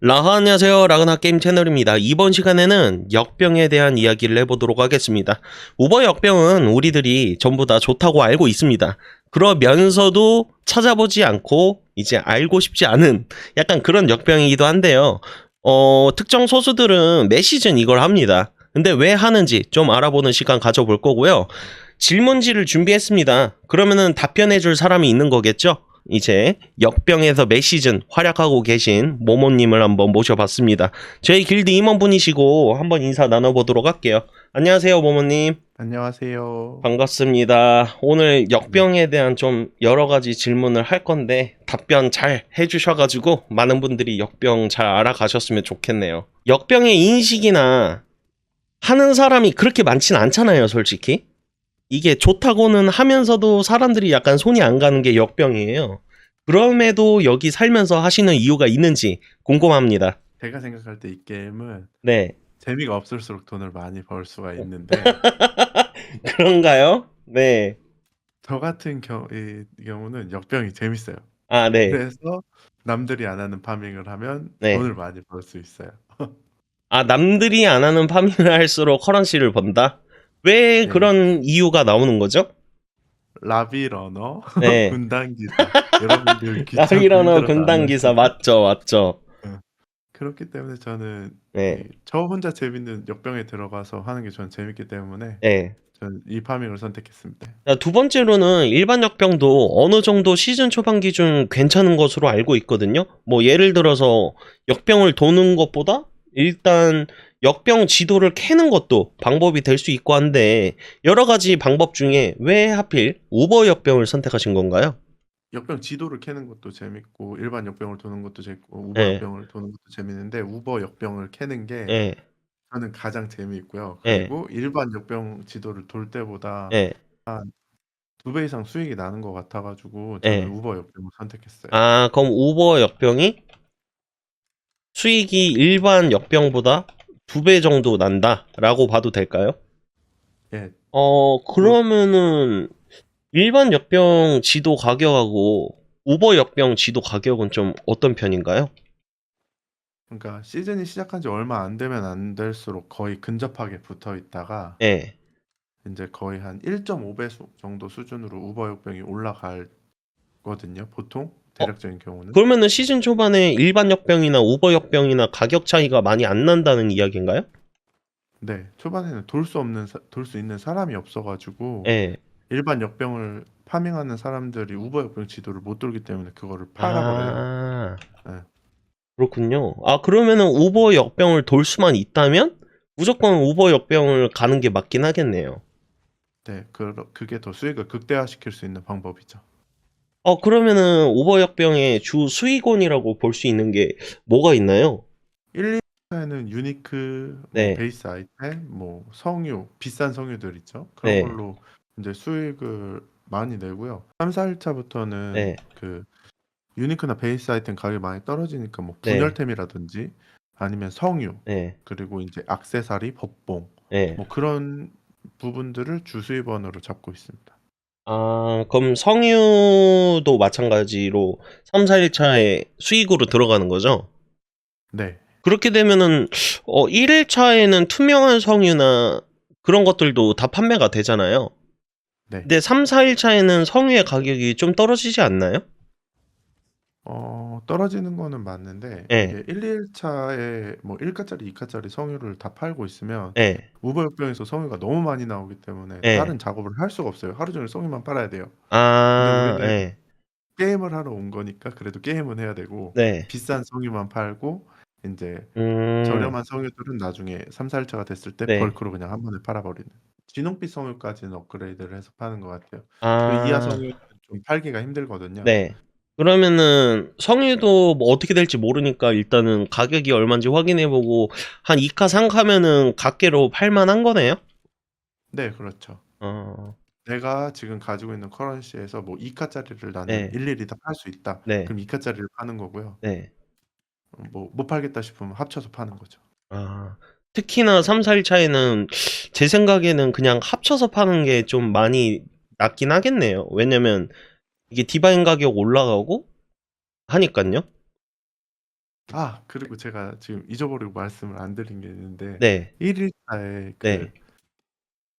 라하 안녕하세요. 라그나 게임 채널입니다. 이번 시간에는 역병에 대한 이야기를 해보도록 하겠습니다. 우버 역병은 우리들이 전부 다 좋다고 알고 있습니다. 그러면서도 찾아보지 않고 이제 알고 싶지 않은 약간 그런 역병이기도 한데요. 어 특정 소수들은 매 시즌 이걸 합니다. 근데 왜 하는지 좀 알아보는 시간 가져볼 거고요 질문지를 준비했습니다 그러면은 답변해 줄 사람이 있는 거겠죠 이제 역병에서 매 시즌 활약하고 계신 모모님을 한번 모셔봤습니다. 저희 길드 임원분이시고 한번 인사 나눠보도록 할게요. 안녕하세요, 모모님. 안녕하세요. 반갑습니다. 오늘 역병에 대한 좀 여러 가지 질문을 할 건데 답변 잘 해주셔가지고 많은 분들이 역병 잘 알아가셨으면 좋겠네요. 역병의 인식이나 하는 사람이 그렇게 많진 않잖아요, 솔직히. 이게 좋다고는 하면서도 사람들이 약간 손이 안 가는 게 역병이에요. 그럼에도 여기 살면서 하시는 이유가 있는지 궁금합니다. 제가 생각할 때 이 게임은 네. 재미가 없을수록 돈을 많이 벌 수가 있는데 그런가요? 네. 저 같은 경, 이 경우는 역병이 재밌어요. 아, 네. 그래서 남들이 안 하는 파밍을 하면 네. 돈을 많이 벌 수 있어요. 아, 남들이 안 하는 파밍을 할수록 커런시를 번다? 왜 네. 그런 이유가 나오는 거죠? 라비 러너, 네. 군단 기사, 여러분들 라비러너 군단 기사 맞죠, 맞죠. 그렇기 때문에 저는 네, 이- 저 혼자 재밌는 역병에 들어가서 하는 게 저는 재밌기 때문에 네. 저는 이 파밍을 선택했습니다. 자, 두 번째로는 일반 역병도 어느 정도 시즌 초반 기준 괜찮은 것으로 알고 있거든요. 뭐 예를 들어서 역병을 도는 것보다 일단 역병 지도를 캐는 것도 방법이 될 수 있고 한데 여러 가지 방법 중에 왜 하필 우버 역병을 선택하신 건가요? 역병 지도를 캐는 것도 재밌고 일반 역병을 도는 것도 재밌고 우버 네. 역병을 도는 것도 재밌는데 우버 역병을 캐는 게 예, 저는 가장 재미있고요. 네. 그리고 일반 역병 지도를 돌 때보다 예. 두배 이상 수익이 나는 것 같아가지고 저는 네. 우버 역병을 선택했어요. 아, 그럼 우버 역병이 수익이 일반 역병보다 두 배 정도 난다라고 봐도 될까요? 예, 어, 그러면은 일반 역병 지도 가격하고 우버 역병 지도 가격은 좀 어떤 편인가요? 그러니까 시즌이 시작한 지 얼마 안 되면 안 될수록 거의 근접하게 붙어 있다가 예. 이제 거의 한 1.5배 정도 수준으로 우버 역병이 올라가거든요. 보통 대략적인 경우는. 그러면은 시즌 초반에 일반 역병이나 우버 역병이나 가격 차이가 많이 안 난다는 이야기인가요? 네, 초반에는 돌 수 없는 돌 수 있는 사람이 없어가지고 예. 일반 역병을 파밍하는 사람들이 우버 역병 지도를 못 돌기 때문에 그거를 팔아버려요. 아. 네. 그렇군요. 아, 그러면은 우버 역병을 돌 수만 있다면 무조건 우버 역병을 가는 게 맞긴 하겠네요. 네, 그, 그게 더 수익을 극대화시킬 수 있는 방법이죠. 어, 그러면은 우버 역병의 주 수익원이라고 볼 수 있는 게 뭐가 있나요? 1, 2차에는 유니크, 뭐 네. 베이스 아이템, 뭐 성유, 비싼 성유들 있죠. 그런 네. 걸로 이제 수익을 많이 내고요. 3, 4일차부터는 네. 그 유니크나 베이스 아이템 가격이 많이 떨어지니까 뭐 네. 분열템이라든지 아니면 성유, 예. 그리고 이제 악세사리, 법봉 예. 뭐 그런 부분들을 주수입원으로 잡고 있습니다. 아, 그럼 성유도 마찬가지로 3, 4일차에 수익으로 들어가는 거죠? 네. 그렇게 되면은 어 1일차에는 투명한 성유나 그런 것들도 다 판매가 되잖아요. 네. 근데 3, 4일차에는 성유의 가격이 좀 떨어지지 않나요? 어, 떨어지는 거는 맞는데 네. 이게 1, 2일차에 뭐 1가짜리, 2가짜리 성유를 다 팔고 있으면 예. 우버 역병에서 성유가 너무 많이 나오기 때문에 네. 다른 작업을 할 수가 없어요. 하루 종일 성유만 팔아야 돼요. 아, 근데 우리는- 예. 게임을 하러 온 거니까 그래도 게임은 해야 되고 네. 비싼 성유만 팔고 이제 음. 저렴한 성유들은 나중에 3, 4일차가 됐을 때 네. 벌크로 그냥 한 번에 팔아 버리는 진홍빛 성유까지는 업그레이드를 해서 파는 것 같아요. 아. 그 이하 성유는 좀 팔기가 힘들거든요. 네. 그러면은 성유도 뭐 어떻게 될지 모르니까 일단은 가격이 얼마인지 확인해보고 한 2카 3카면은 각계로 팔만한 거네요? 네, 그렇죠. 어, 내가 지금 가지고 있는 커런시에서 뭐 2카짜리를 나는 네. 일일이 다 팔 수 있다. 네. 그럼 2카짜리를 파는 거고요. 네. 뭐 못 팔겠다 싶으면 합쳐서 파는 거죠. 아, 특히나 3, 4일차에는 제 생각에는 그냥 합쳐서 파는 게 좀 많이 낫긴 하겠네요. 왜냐면 이게 디바인 가격 올라가고 하니깐요. 아 그리고 제가 지금 잊어버리고 말씀을 안 드린 게 있는데 네. 1일차에 그 네.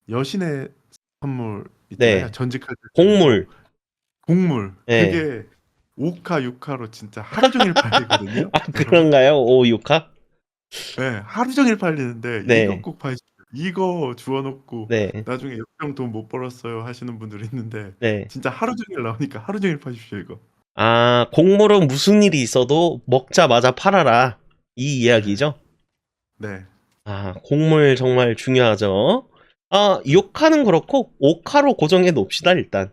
여신의 선물 있잖아요. 네. 전직할 때 곡물. 곡물 네. 그게 5카 6카로 진짜 하루 종일 팔리거든요. 아, 그런가요? 오, 6화? 네, 하루 종일 팔리는데 네. 이거 꼭 파십시오. 이거 주워놓고 네. 나중에 역병 돈 못 벌었어요 하시는 분들이 있는데 네. 진짜 하루 종일 나오니까 하루 종일 파십시오 이거. 아, 곡물은 무슨 일이 있어도 먹자마자 팔아라. 이 이야기죠? 네. 아, 곡물 정말 중요하죠. 아, 6화는 그렇고 5화로 고정해 놓읍시다, 일단.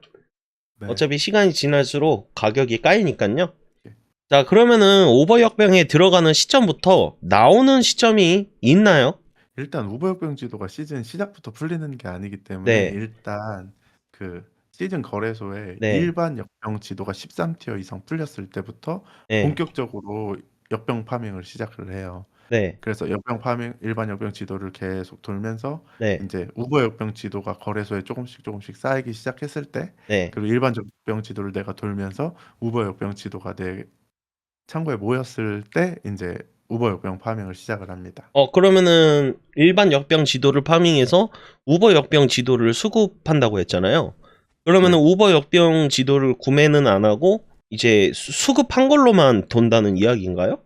네. 어차피 시간이 지날수록 가격이 까이니까요. 네. 자, 그러면은 오버역병에 들어가는 시점부터 나오는 시점이 있나요? 일단 우버역병 지도가 시즌 시작부터 풀리는 게 아니기 때문에 네. 일단 그 시즌 거래소에 네. 일반 역병 지도가 13 티어 이상 풀렸을 때부터 네. 본격적으로 역병 파밍을 시작을 해요. 네. 그래서 역병 파밍 일반 역병 지도를 계속 돌면서 네. 이제 우버 역병 지도가 거래소에 조금씩 조금씩 쌓이기 시작했을 때 네. 그리고 일반 역병 지도를 내가 돌면서 우버 역병 지도가 내 창고에 모였을 때 이제 우버 역병 파밍을 시작을 합니다. 어, 그러면은 일반 역병 지도를 파밍해서 우버 역병 지도를 수급한다고 했잖아요. 그러면은 네. 우버 역병 지도를 구매는 안 하고 이제 수- 수급한 걸로만 돈다는 이야기인가요?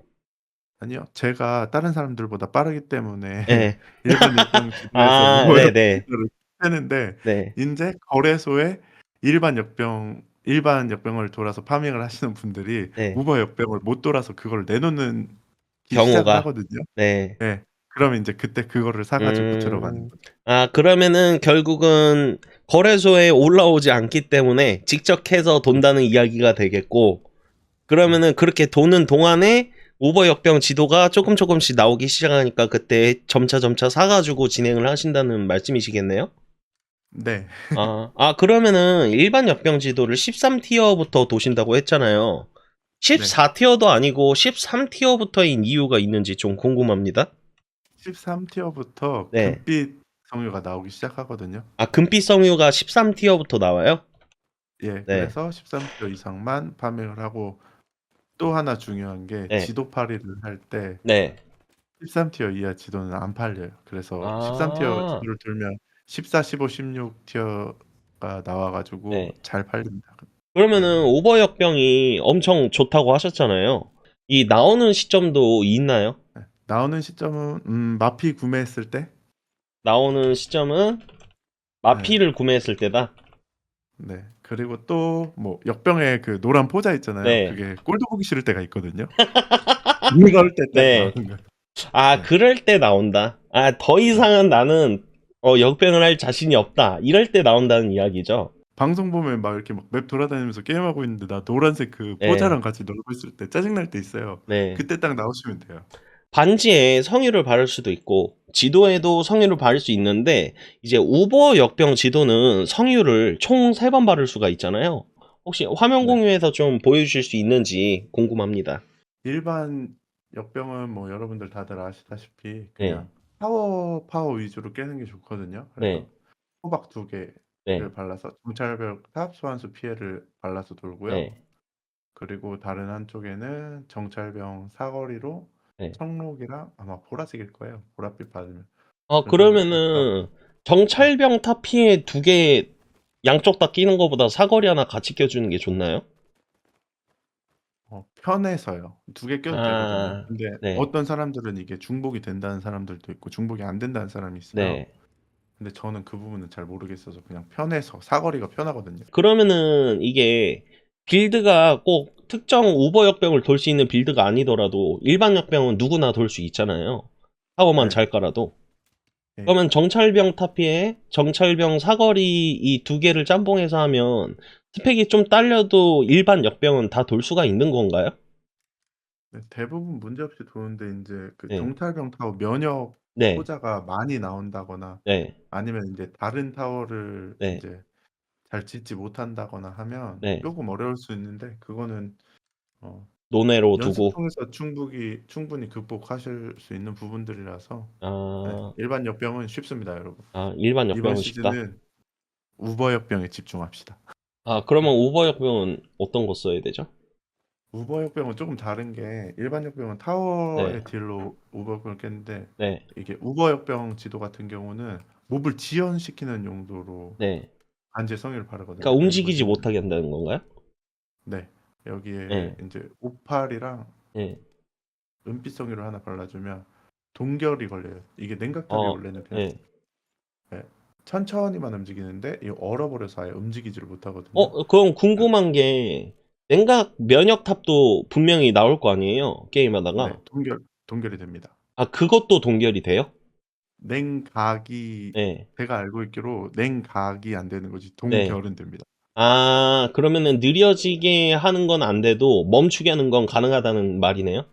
아니요, 제가 다른 사람들보다 빠르기 때문에 네. 일반 역병 지도에서 아, 우버 네, 역병. 이제 거래소에 일반 역병 일반 역병을 돌아서 파밍을 하시는 분들이 네. 우버 역병을 못 돌아서 그걸 내놓는 기 경우가. 하거든요. 네. 네. 그러면 이제 그때 그거를 사 가지고 음. 들어가는 거죠. 아, 그러면은 결국은 거래소에 올라오지 않기 때문에 직접 해서 돈다는 이야기가 되겠고, 그러면은 그렇게 도는 동안에 우버 역병 지도가 조금 조금씩 나오기 시작하니까 그때 점차 점차 사 가지고 진행을 하신다는 말씀이시겠네요? 네. 아, 아, 그러면은 일반 역병 지도를 13 티어부터 도신다고 했잖아요. 14티어도 아니고 13티어부터인 이유가 있는지 좀 궁금합니다. 13티어부터 네. 금빛 성유가 나오기 시작하거든요. 아, 금빛 성유가 13티어부터 나와요? 예. 네. 그래서 13티어 이상만 파밍을 하고 또 하나 중요한 게 네. 지도 팔이를 할 때 네. 13티어 이하 지도는 안 팔려요. 그래서 아. 13티어 지도를 들면 14, 15, 16티어가 나와가지고 네. 잘 팔립니다. 그러면은 오버 역병이 엄청 좋다고 하셨잖아요. 이 나오는 시점도 있나요? 나오는 시점은 음, 마피 구매했을 때, 나오는 시점은 마피를 구매했을 때다. 네. 그리고 또 뭐 역병의 그 노란 포자 있잖아요. 네. 그게 꼴도 보기 싫을 때가 있거든요. 이럴 때딱 네. 나오는. 아, 네. 그럴 때 나온다. 아, 더 이상은 나는 어, 역병을 할 자신이 없다. 이럴 때 나온다는 이야기죠. 방송 보면 막 이렇게 막 맵 돌아다니면서 게임하고 있는데 나 노란색 그 네. 포자랑 같이 놀고 있을 때 짜증날 때 있어요. 네. 그때 딱 나오시면 돼요. 반지에 성유를 바를 수도 있고 지도에도 성유를 바를 수 있는데 이제 우버 역병 지도는 성유를 총 3번 바를 수가 있잖아요. 혹시 화면 네. 공유해서 좀 보여주실 수 있는지 궁금합니다. 일반 역병은 뭐 여러분들 다들 아시다시피 네. 그냥 파워 파워 위주로 깨는 게 좋거든요. 그래서 네. 호박 두 개 를 네. 발라서 정찰벽 탑 소환수 피해를 발라서 돌고요. 네. 그리고 다른 한쪽에는 정찰병 사거리로 네. 청록이랑 아마 보라색일 거예요. 보랏빛 받으면. 어, 그래서 그러면은 정찰병 타 피해 두 개 양쪽 다 끼는 것보다 사거리 하나 같이 껴주는 게 좋나요? 어, 편해서요. 두 개 껴도 아, 되거든요. 근데 네. 어떤 사람들은 이게 중복이 된다는 사람들도 있고 중복이 안 된다는 사람이 있어요. 네. 근데 저는 그 부분은 잘 모르겠어서 그냥 편해서 사거리가 편하거든요. 그러면은 이게 빌드가 꼭 특정 우버 역병을 돌 수 있는 빌드가 아니더라도 일반 역병은 누구나 돌 수 있잖아요. 타워만 네. 잘 깔아도. 네. 그러면 정찰병 타피에 정찰병 사거리 이 두 개를 짬뽕해서 하면 스펙이 좀 딸려도 일반 역병은 다 돌 수가 있는 건가요? 네, 대부분 문제없이 도는데 이제 그 네. 정찰병 타워 면역 네. 포자가 많이 나온다거나 네. 아니면 이제 다른 타워를 네. 이제 잘 짓지 못한다거나 하면 네. 조금 어려울 수 있는데 그거는 어, 논외로 연습 두고. 통해서 충분히 충분히 극복하실 수 있는 부분들이라서 네, 아, 일반 역병은 쉽습니다, 여러분. 아 일반 이번 역병은 쉽다. 시즌은 우버 역병에 집중합시다. 아, 그러면 우버 역병은 어떤 거 써야 되죠? 우버 역병은 조금 다른 게 일반 역병은 타워의 네. 딜로 우버 역병을 깼는데 네, 이게 우버 역병 지도 같은 경우는 몹을 지연시키는 용도로 네. 반지의 성의를 바르거든요. 그러니까 움직이지 못하게 한다는 건가요? 네. 여기에 네. 이제 오팔이랑 네, 은빛 성의를 하나 발라주면 동결이 걸려요. 이게 냉각하게 어, 원래는 그냥 네. 천천히만 움직이는데 이 얼어버려서 아예 움직이지를 못하거든요. 어, 그럼 궁금한 게 냉각 면역탑도 분명히 나올 거 아니에요? 게임하다가. 네, 동결 동결이 됩니다. 아, 그것도 동결이 돼요? 냉각이 네. 제가 알고 있기로 냉각이 안 되는 거지 네. 동결은 됩니다. 아, 그러면은 느려지게 하는 건 안 돼도 멈추게 하는 건 가능하다는 말이네요?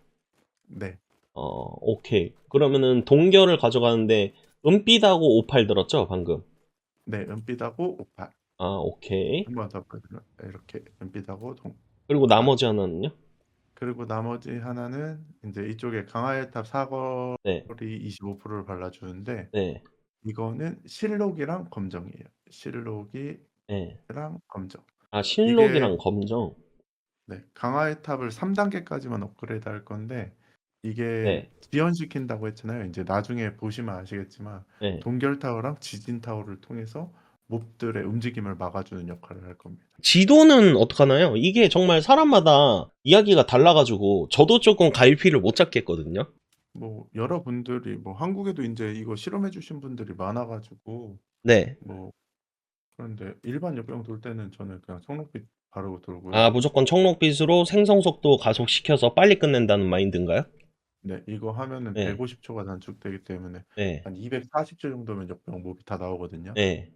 네, 어, 오케이. 그러면은 동결을 가져가는데 은빛하고 오팔 들었죠, 방금? 네 은빛하고 오팔 아, 오케이. 한 번 더 이렇게 은빛하고 동 그리고 나머지 하나는요? 그리고 나머지 하나는 이제 이쪽에 강화의 탑 사거리 네, 25%를 발라주는데 네, 이거는 실록이랑 검정이에요. 실록이랑 네. 검정. 아, 실록이랑 검정. 네, 강화의 탑을 3단계까지만 업그레이드 할 건데 이게 네. 지연시킨다고 했잖아요. 이제 나중에 보시면 아시겠지만 네. 동결 타워랑 지진 타워를 통해서 몹들의 움직임을 막아주는 역할을 할 겁니다. 지도는 어떡하나요? 이게 정말 사람마다 이야기가 달라가지고 저도 조금 갈피를 못 잡겠거든요. 뭐 여러분들이 뭐 한국에도 이제 이거 실험해 주신 분들이 많아가지고 네. 뭐 그런데 일반 역병 돌 때는 저는 그냥 청록빛 바르고 돌고요. 아, 무조건 청록빛으로 생성 속도 가속시켜서 빨리 끝낸다는 마인드인가요? 네, 이거 하면은 네. 150초가 단축되기 때문에 네. 한 240초 정도면 역병 몹이 다 나오거든요. 네.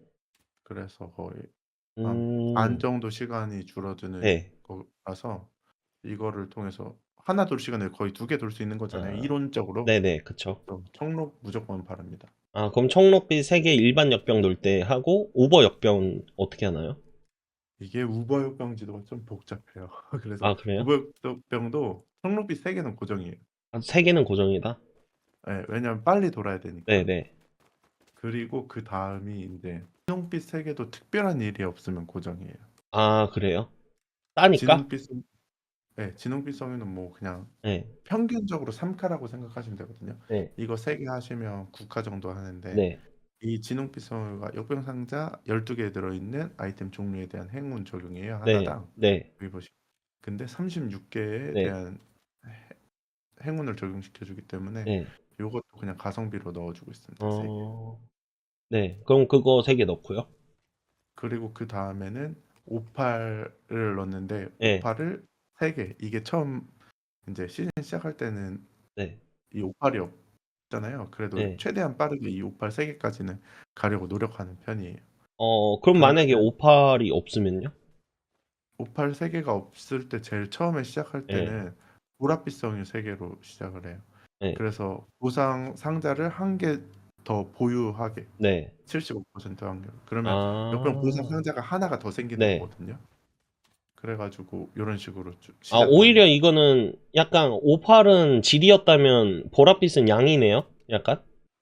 그래서 거의 음, 반 정도 시간이 줄어드는 네. 거라서 이거를 통해서 하나 돌 시간에 거의 두개돌 수 있는 거잖아요. 아, 이론적으로. 네네, 그쵸. 그래서 청록 무조건 바릅니다. 아, 그럼 청록빛 3개 일반 역병 돌때 하고, 오버 역병 어떻게 하나요? 이게 우버 역병 지도가 좀 복잡해요. 그래서 아, 그래요? 우버 역병도 청록빛 세 개는 고정이에요. 아, 3 개는 고정이다? 네, 왜냐면 빨리 돌아야 되니까. 네네. 그리고 그 다음이 이제 진홍빛 세 개도 특별한 일이 없으면 고정이에요. 아, 그래요? 따니까? 진홍빛 성- 네, 진홍빛 성유는 뭐 그냥 네. 평균적으로 3카라고 생각하시면 되거든요. 네. 이거 세개 하시면 9카 정도 하는데 네. 이 진홍빛 성유가 역병 상자 12개 들어있는 아이템 종류에 대한 행운 적용이에요. 네. 하나당. 네. 여기 보시면. 근데 36개에 네. 대한 해- 행운을 적용시켜 주기 때문에 네. 요것도 그냥 가성비로 넣어주고 있습니다. 개. 어, 네. 그럼 그거 3개 넣고요. 그리고 그 다음에는 58을 넣었는데 네. 58을 3개. 이게 처음 이제 시즌 시작할 때는 네. 이 58이 없잖아요. 그래도 네. 최대한 빠르게 이 58 3개까지는 가려고 노력하는 편이에요. 어, 그럼 만약에 그러면- 오팔이 없으면요? 58 3개가 없을 때 제일 처음에 시작할 네. 때는 보랏빛 성유 3개로 시작을 해요. 네. 그래서 보상 상자를 한 개 더 보유하게 네. 75% 확률. 그러면 아, 역병 보상 상자가 하나가 더 생기는 네. 거거든요. 그래가지고 이런 식으로 쭉 아, 시작을 오히려. 이거는 약간 오팔은 질이었다면 보랏빛은 양이네요? 약간?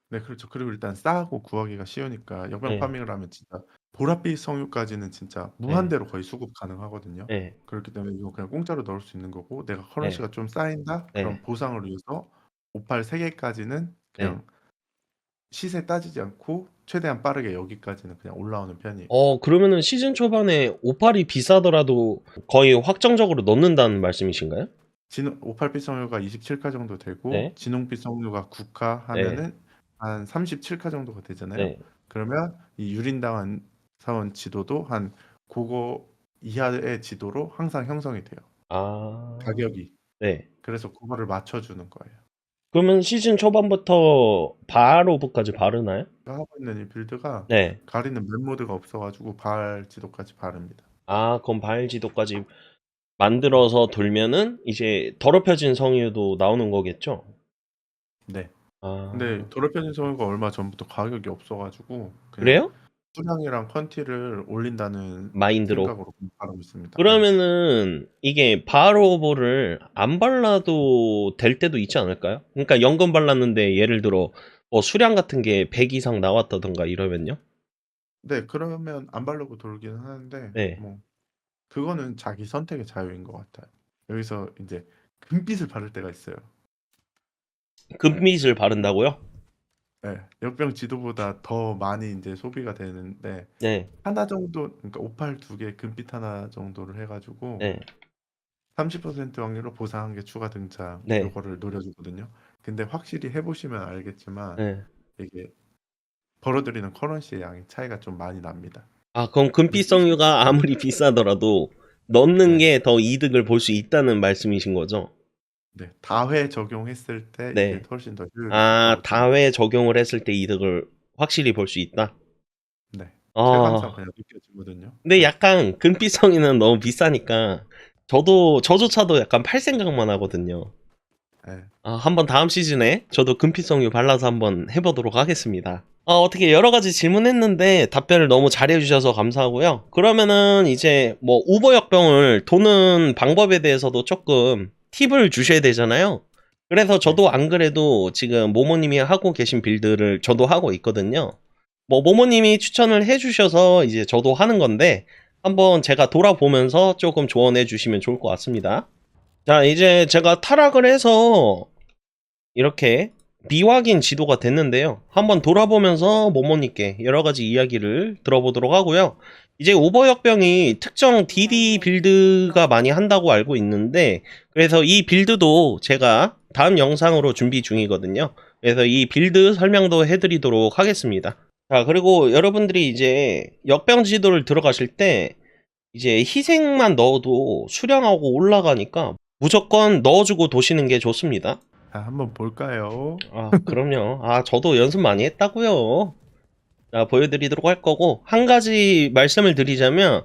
네, 그렇죠. 그리고 일단 싸고 구하기가 쉬우니까 역병 네. 파밍을 하면 진짜 보랏빛 성유까지는 진짜 무한대로 거의 수급 가능하거든요. 네. 그렇기 때문에 이거 그냥 공짜로 넣을 수 있는 거고 내가 커런시가 좀 쌓인다? 네. 그럼 보상을 위해서 오팔 3개까지는 그냥 시세 따지지 않고 최대한 빠르게 여기까지는 그냥 올라오는 편이에요. 어, 그러면은 시즌 초반에 오팔이 비싸더라도 거의 확정적으로 넣는다는 말씀이신가요? 진, 오팔빛 성유가 27카 정도 되고 네. 진홍빛 성유가 9카 하면은 한 37카 정도가 되잖아요. 네. 그러면 이 유린당한 사원 지도도 한 그거 이하의 지도로 항상 형성이 돼요. 아, 가격이. 네. 그래서 그거를 맞춰주는 거예요. 그러면 시즌 초반부터 바로브까지 바르나요? 제가 하고 있는 이 빌드가 네. 가리는 맵 모드가 없어가지고 발 지도까지 바릅니다. 아, 그럼 바일지도까지 만들어서 돌면은 이제 더럽혀진 성유도 나오는 거겠죠? 네. 아, 근데 더럽혀진 성유가 얼마 전부터 가격이 없어가지고 그냥 그래요? 수량이랑 퀀티를 올린다는 마인드로. 생각으로 있습니다. 그러면은 이게 바로버를 안 발라도 될 때도 있지 않을까요? 그러니까 연금 발랐는데 예를 들어 뭐 수량 같은 게 100 이상 나왔다던가 이러면요? 네, 그러면 안 바르고 돌기는 하는데 네. 뭐 그거는 자기 선택의 자유인 것 같아요. 여기서 이제 금빛을 바를 때가 있어요. 금빛을 바른다고요? 네, 역병 지도보다 더 많이 이제 소비가 되는데 네, 하나 정도 그러니까 58두개 금빛 하나 정도를 해 가지고 네, 30% 확률로 보상 한개 추가 등장 네. 요거를 노려주거든요. 근데 확실히 해 보시면 알겠지만 네. 이게 벌어들이는 커런시의 양이 차이가 좀 많이 납니다. 아, 그럼 금빛 성유가 아무리 비싸더라도 넣는 게더 이득을 볼 수 있다는 말씀이신 거죠? 네, 다회 적용했을 때 네. 이게 훨씬 더 효율이 아, 좋다고 다회 적용을 했을 때 이득을 확실히 볼 수 있다? 네, 아, 체감상 그냥 느껴지거든요. 근데 약간 금빛 성유는 너무 비싸니까 저도, 저조차도 약간 팔 생각만 하거든요. 네, 아, 한번 다음 시즌에 저도 금피성유 발라서 한번 해보도록 하겠습니다. 아, 어떻게 여러 가지 질문했는데 답변을 너무 잘해주셔서 감사하고요. 그러면은 이제 뭐 우버 역병을 도는 방법에 대해서도 조금 팁을 주셔야 되잖아요. 그래서 저도 안 그래도 지금 모모님이 하고 계신 빌드를 저도 하고 있거든요. 뭐 모모님이 추천을 해주셔서 이제 저도 하는 건데 한번 제가 돌아보면서 조금 조언해 주시면 좋을 것 같습니다. 자, 이제 제가 타락을 해서 이렇게 미확인 지도가 됐는데요. 한번 돌아보면서 모모님께 여러 가지 이야기를 들어보도록 하고요. 이제 오버역병이 특정 DD 빌드가 많이 한다고 알고 있는데, 그래서 이 빌드도 제가 다음 영상으로 준비 중이거든요. 그래서 이 빌드 설명도 해드리도록 하겠습니다. 자, 그리고 여러분들이 이제 역병 지도를 들어가실 때, 이제 희생만 넣어도 수량하고 올라가니까 무조건 넣어주고 도시는 게 좋습니다. 자, 한번 볼까요? 아, 그럼요. 아, 저도 연습 많이 했다고요. 자, 보여드리도록 할 거고, 한 가지 말씀을 드리자면,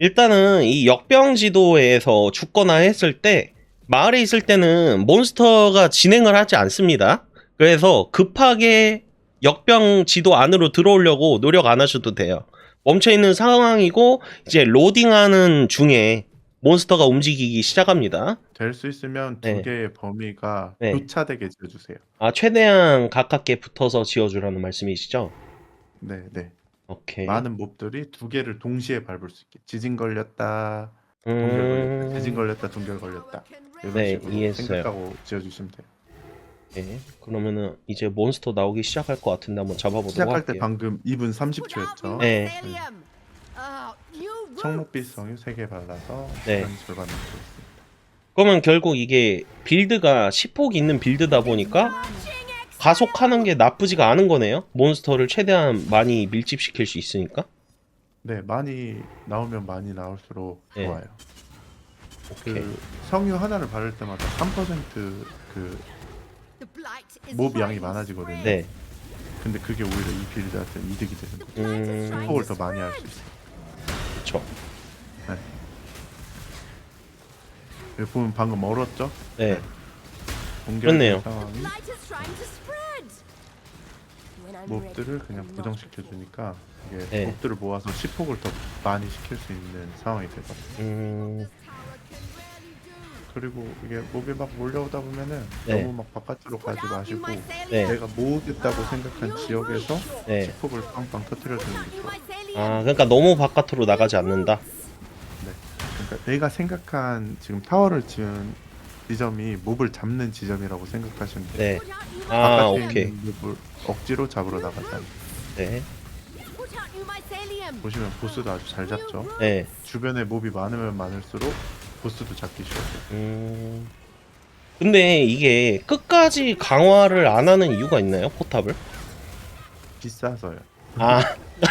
일단은 이 역병 지도에서 죽거나 했을 때, 마을에 있을 때는 몬스터가 진행을 하지 않습니다. 그래서 급하게 역병 지도 안으로 들어오려고 노력 안 하셔도 돼요. 멈춰 있는 상황이고, 이제 로딩하는 중에 몬스터가 움직이기 시작합니다. 될 수 있으면 두 네. 개의 범위가 네. 교차되게 지어주세요. 아, 최대한 가깝게 붙어서 지어주라는 말씀이시죠? 네, 네. 오케이. 많은 몹들이 두 개를 동시에 밟을 수 있게. 지진 걸렸다, 동결 걸렸다, 음, 지진 걸렸다, 동결 걸렸다. 이런 네, 식으로 이해했어요. 생각하고 지어주시면 돼요. 네. 그러면은 이제 몬스터 나오기 시작할 것 같은데 한번 잡아보도록 시작할 때 할게요. 방금 2분 30초였죠. 네. 청록빛 성유 3개 발라서 네. 시간이 절반 남고 있습니다. 그러면 결국 이게 빌드가 10폭 있는 빌드다 보니까 가속하는 게 나쁘지가 않은 거네요. 몬스터를 최대한 많이 밀집시킬 수 있으니까. 네, 많이 나오면 많이 나올수록 네. 좋아요. 오케이. 그 성유 하나를 바를 때마다 3%그 몹 양이 많아지거든요. 네. 근데 그게 오히려 이 빌드한테 이득이 되는 거죠. 음, 폭을 더 많이 할 수 있어요. 그쵸. 여기 보면 방금 얼었죠? 네. 동결된 그렇네요. 상황이 몹들을 그냥 부정시켜 주니까 이게 네. 몹들을 모아서 시폭을 더 많이 시킬 수 있는 상황이 되거든요. 음, 그리고 이게 몹이 막 몰려오다 보면은 네. 너무 막 바깥으로 가지 마시고 네. 내가 모으겠다고 생각한 지역에서 네. 시폭을 빵빵 터트려 주는 게 좋아요. 아, 그러니까 너무 바깥으로 나가지 않는다. 그러니까 내가 생각한 지금 타워를 지은 지점이 몹을 잡는 지점이라고 생각하시면 돼요. 네. 아, 바깥에 오케이. 있는 몹을 억지로 잡으러 나가지 않고 네. 보시면 보스도 아주 잘 잡죠. 네. 주변에 몹이 많으면 많을수록 보스도 잡기 쉬워요. 음. 근데 이게 끝까지 강화를 안 하는 이유가 있나요? 포탑을? 비싸서요. 아,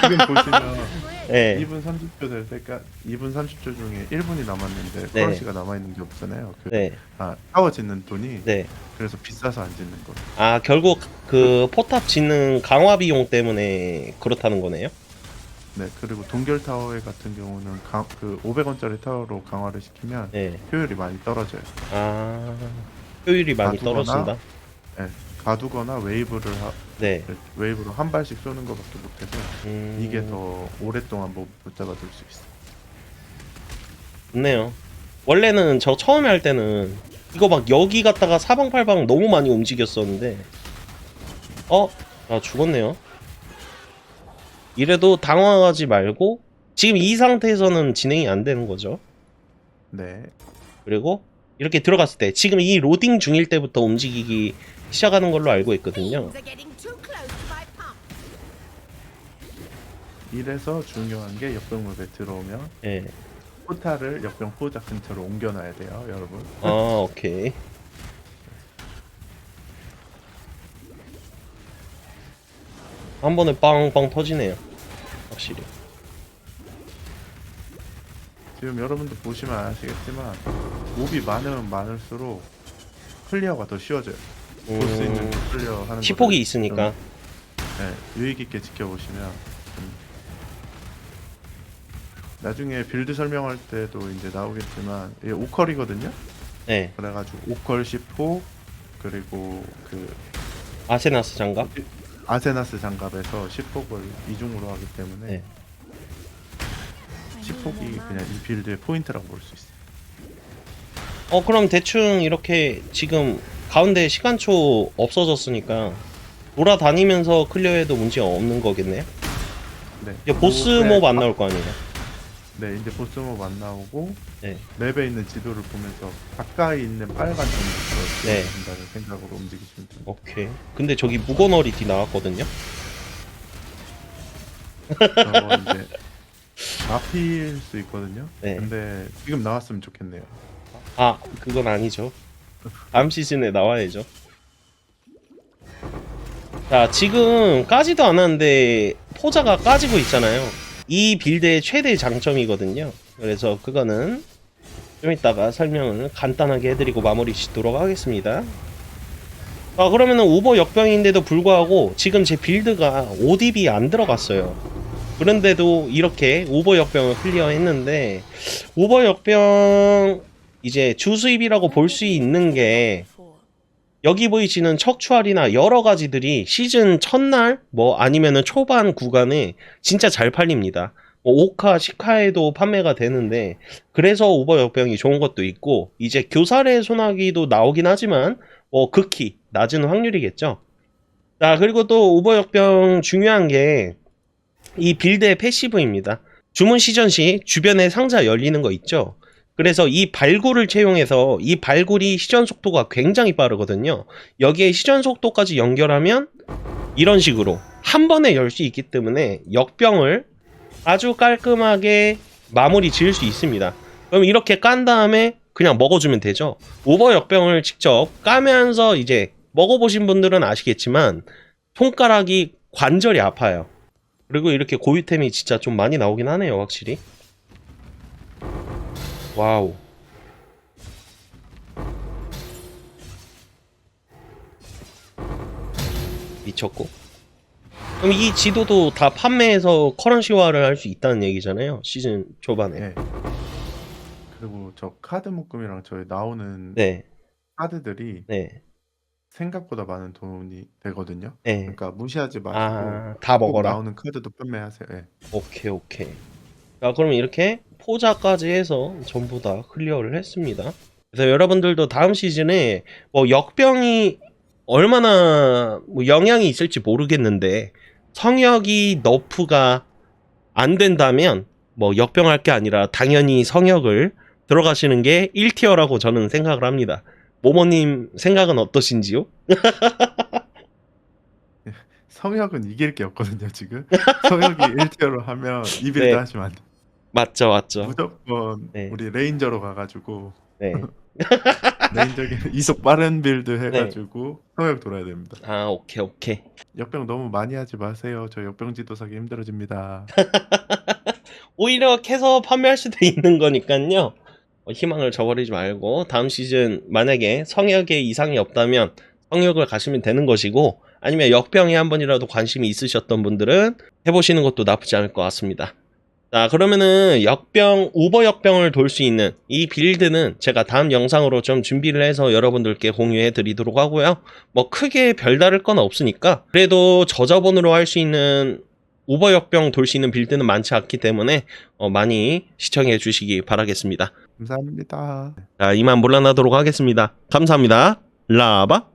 지금 보시면 네. 2분 30초 될 때까 2분 30초 중에 1분이 남았는데 네. 커런시가 남아 있는 게 없잖아요. 그, 네. 아, 타워 짓는 돈이 네. 그래서 비싸서 안 짓는 거예요. 아, 결국 그 포탑 짓는 강화 비용 때문에 그렇다는 거네요? 네, 그리고 동결 타워 같은 경우는 강, 그 500원짜리 타워로 강화를 시키면 네. 효율이 많이 떨어져요. 아, 효율이 많이 놔두거나 떨어진다? 가두거나 웨이브를 하, 네. 웨이브로 한 발씩 쏘는 것밖에 못해서 음, 이게 더 오랫동안 못, 못 잡아둘 수 있어. 좋네요. 원래는 저 처음에 할 때는 이거 막 여기 갔다가 사방팔방 너무 많이 움직였었는데 어? 아 죽었네요. 이래도 당황하지 말고 지금 이 상태에서는 진행이 안 되는 거죠. 네. 그리고 이렇게 들어갔을 때 지금 이 로딩 중일 때부터 움직이기 시작하는 걸로 알고 있거든요. 이래서 중요한 게 역병물에 들어오면 예. 포탈을 역병 포자 근처로 옮겨놔야 돼요, 여러분. 아, 오케이. 한 번에 빵빵 터지네요. 확실히. 지금 여러분들 보시면 아시겠지만 몹이 많으면 많을수록 클리어가 더 쉬워져요. 볼 수 있는 음, 클리어 하는 시폭이 있으니까. 네, 유의 깊게 지켜보시면 음, 나중에 빌드 설명할 때도 이제 나오겠지만 이게 오컬이거든요. 네. 그래가지고 오컬 10호 그리고 그 아세나스 장갑. 아세나스 장갑에서 10폭을 이중으로 하기 때문에 네. 10폭이 그냥 이 빌드의 포인트라고 볼 수 있어요. 어, 그럼 대충 이렇게 지금 가운데 시간초 없어졌으니까 돌아다니면서 클리어해도 문제 없는 거겠네요. 네. 이제 보스 네, 몹안 나올 거 아니에요. 네, 이제 보스 몹안 나오고 네. 맵에 있는 지도를 보면서 가까이 있는 빨간 점부터 네. 된다는 생각으로 움직이시면 됩니다. 오케이. 근데 저기 무거너리티 나왔거든요. 저 이제 마피일 수 있거든요. 네. 근데 지금 나왔으면 좋겠네요. 아, 그건 아니죠. 다음 시즌에 나와야죠. 자, 지금 까지도 않았는데 포자가 까지고 있잖아요. 이 빌드의 최대 장점이거든요. 그래서 그거는 좀 이따가 설명을 간단하게 해드리고 마무리 짓도록 하겠습니다. 아, 그러면은 오버 역병인데도 불구하고 지금 제 빌드가 ODB 안 들어갔어요. 그런데도 이렇게 오버 역병을 클리어했는데 오버 역병 이제 주수입이라고 볼 수 있는 게 여기 보이시는 척추알이나 여러 가지들이 시즌 첫날 뭐 아니면은 초반 구간에 진짜 잘 팔립니다. 뭐 5카, 10카에도 판매가 되는데 그래서 오버 역병이 좋은 것도 있고 이제 교살의 소나기도 나오긴 하지만 뭐 극히 낮은 확률이겠죠. 자 그리고 또 오버 역병 중요한 게 이 빌드의 패시브입니다. 주문 시전 시 주변에 상자 열리는 거 있죠. 그래서 이 발굴을 채용해서 이 발굴이 시전 속도가 굉장히 빠르거든요. 여기에 시전 속도까지 연결하면 이런 식으로 한 번에 열 수 있기 때문에 역병을 아주 깔끔하게 마무리 지을 수 있습니다. 그럼 이렇게 깐 다음에 그냥 먹어주면 되죠. 오버 역병을 직접 까면서 이제 먹어보신 분들은 아시겠지만 손가락이 관절이 아파요. 그리고 이렇게 고유템이 진짜 좀 많이 나오긴 하네요, 확실히. 와우. 미쳤고. 그럼 이 지도도 다 판매해서 커런시화를 할 수 있다는 얘기잖아요. 시즌 초반에. 네. 그리고 저 카드 묶음이랑 저희 나오는 네, 카드들이 네, 생각보다 많은 돈이 되거든요. 네. 그러니까 무시하지 마시고 아, 다꼭 먹어라. 나오는 카드도 판매하세요. 예. 오케이, 오케이. 자, 그럼 이렇게 포자까지 해서 전부 다 클리어를 했습니다. 그래서 여러분들도 다음 시즌에 뭐 역병이 얼마나 뭐 영향이 있을지 모르겠는데 성역이 너프가 안 된다면 뭐 역병할 게 아니라 당연히 성역을 들어가시는 게 1티어라고 저는 생각을 합니다. 모모님 생각은 어떠신지요? 성역은 이길 게 없거든요, 지금. 성역이 1티어로 하면 이 빌드 네. 하시면 안 돼. 맞죠, 맞죠. 무조건 네. 우리 레인저로 가가지고 네. 레인저기 이속 빠른 빌드 해가지고 성역 돌아야 됩니다. 아, 오케이, 오케이. 역병 너무 많이 하지 마세요. 저 역병 지도 사기 힘들어집니다. 오히려 캐서 판매할 수도 있는 거니까요. 어, 희망을 저버리지 말고 다음 시즌 만약에 성역에 이상이 없다면 성역을 가시면 되는 것이고 아니면 역병에 한 번이라도 관심이 있으셨던 분들은 해보시는 것도 나쁘지 않을 것 같습니다. 자 그러면은 역병 오버 역병을 돌 수 있는 이 빌드는 제가 다음 영상으로 좀 준비를 해서 여러분들께 공유해 드리도록 하고요. 뭐 크게 별다를 건 없으니까 그래도 저저번으로 할 수 있는 오버 역병 돌 수 있는 빌드는 많지 않기 때문에 어, 많이 시청해 주시기 바라겠습니다. 감사합니다. 자, 이만 물러나도록 하겠습니다. 감사합니다. 라바.